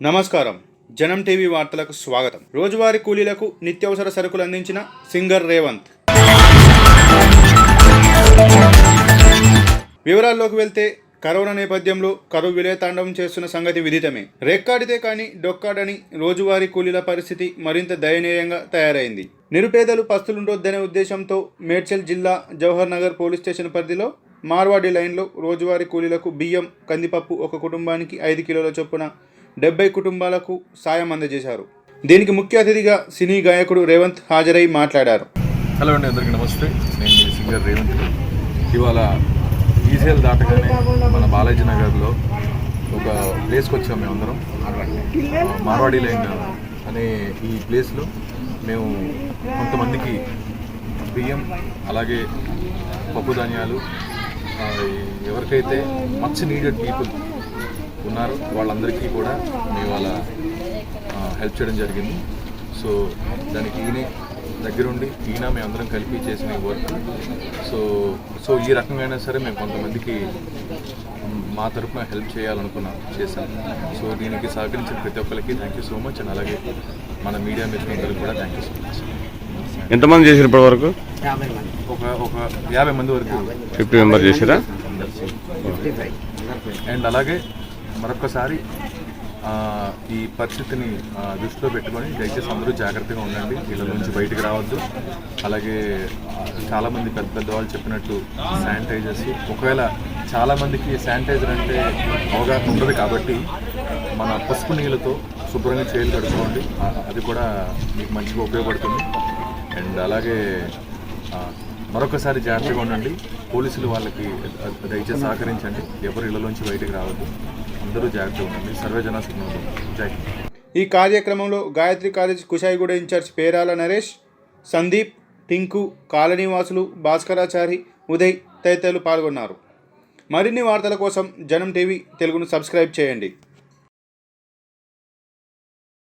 నమస్కారం. జనం టీవీ వార్తలకు స్వాగతం. రోజువారీ కూలీలకు నిత్యావసర సరుకులు అందించిన సింగర్ రేవంత్. వివరాల్లోకి వెళ్తే కరోనా నేపథ్యంలో కరువు విలయతాండవం చేస్తున్న సంగతి విదితమే. రెక్కాడితే కానీ డొక్కాడని రోజువారీ కూలీల పరిస్థితి మరింత దయనీయంగా తయారైంది. నిరుపేదలు పస్తులుండొద్దనే ఉద్దేశంతో మేడ్చల్ జిల్లా జవహర్ నగర్ పోలీస్ స్టేషన్ పరిధిలో మార్వాడి లైన్లో రోజువారీ కూలీలకు బియ్యం కందిపప్పు ఒక కుటుంబానికి ఐదు కిలోల చొప్పున డెబ్బై కుటుంబాలకు సాయం అందజేశారు. దీనికి ముఖ్య అతిథిగా సినీ గాయకుడు రేవంత్ హాజరై మాట్లాడారు. హలో అండి అందరికీ నమస్తే. నేను మీ సింగర్ రేవంత్. ఇవాళ ఈసేల్ దాటగానే మన బాలాజీ నగర్లో ఒక ప్లేస్కి వచ్చాము మేమందరం. ఆ, మార్వాడి లైన్ అనే ఈ ప్లేస్లో మేము కొంతమందికి బియ్యం అలాగే పప్పు ధాన్యాలు ఎవరికైతే మచ్ నీడెడ్ పీపుల్ ఉన్నారో. వాళ్ళందరికీ కూడా మేము వాళ్ళ హెల్ప్ చేయడం జరిగింది. సో దానికి ఈయనే దగ్గరుండి ఈయన మేము అందరం కలిపి చేసిన ఈ వర్క్ సో సో ఈ రకంగా అయినా సరే మేము కొంతమందికి మ్, తరపున హెల్ప్ చేయాలనుకున్నాం చేశాం. సో దీనికి సహకరించిన ప్రతి ఒక్కరికి thank you so much and అలాగే మన మీడియా మిత్రులందరికీ కూడా థ్యాంక్ యూ సో మచ్ ఎంతమంది చేసారు ఇప్పటి వరకు? ఒక ఒక యాభై మంది వరకు. ఫిఫ్టీ మెంబర్ చేసారా అండ్ అలాగే మరొకసారి ఈ పరిస్థితిని దృష్టిలో పెట్టుకొని దయచేసి అందరూ జాగ్రత్తగా ఉండండి. ఇళ్ళ నుంచి బయటకు రావద్దు. అలాగే చాలామంది పెద్ద పెద్ద వాళ్ళు చెప్పినట్టు శానిటైజర్స్. ఒకవేళ చాలామందికి శానిటైజర్ అంటే అవగాహన ఉండదు కాబట్టి మన పసుపు నీళ్ళతో శుభ్రంగా చేతులు కడుక్కోండి. అది కూడా మీకు మంచిగా ఉపయోగపడుతుంది. అండ్ అలాగే మరొకసారి జాగ్రత్తగా ఉండండి. పోలీసులు వాళ్ళకి దయచేసి సహకరించండి. ఎవరు ఇళ్ళలోంచి బయటికి రావద్దు. అందరూ జాగ్రత్తగా ఉండండి. సర్వజన సుఖం జై ఈ కార్యక్రమంలో గాయత్రి కాలేజ్ కుషాయిగూడ ఇన్ఛార్జ్ పేరాల నరేష్ సందీప్ టింకు కాలనీవాసులు భాస్కరాచారి ఉదయ్ తదితరులు పాల్గొన్నారు. మరిన్ని వార్తల కోసం జనం టీవీ తెలుగును సబ్స్క్రైబ్ చేయండి.